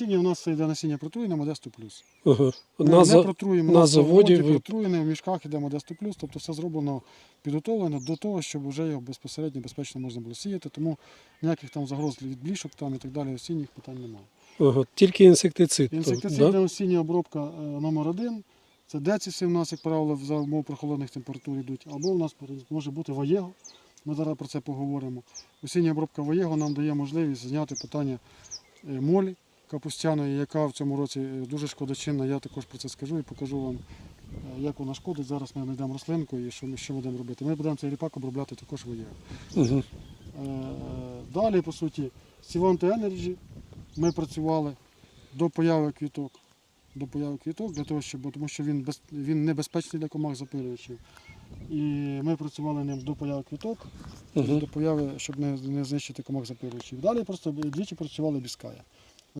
Насіння у нас йде насіння протруєне Модесту Плюс. Ага. Ми На, не протруємо на заводі ви- протруєне, в мішках йде Модесту Плюс, тобто все зроблено підготовлено до того, щоб вже його безпосередньо безпечно можна було сіяти, тому ніяких там загроз від блішок там і так далі осінніх питань немає. ага. Тільки інсектицид. Інсектицидна да? осіння обробка е, номер один. Це деціси у нас, як правило, за умов прохолодних температур йдуть, або у нас може бути воєго. Ми зараз про це поговоримо. Осіння обробка воєго нам дає можливість зняти питання е, молі капустяної, яка в цьому році е, дуже шкодочинна. Я також про це скажу і покажу вам, е, як вона шкодить. Зараз ми знайдемо рослинку і що ми що будемо робити. Ми будемо цей ріпак обробляти також. Угу. Далі, по суті, Сіванти Energy ми працювали до появи квіток. До появи квіток, для того, щоб, тому що він, без, він небезпечний для комах запилювачів. І ми працювали ним до появи квіток, Угу. до появи, щоб не, не знищити комах запилювачів. Далі просто двічі працювали біская.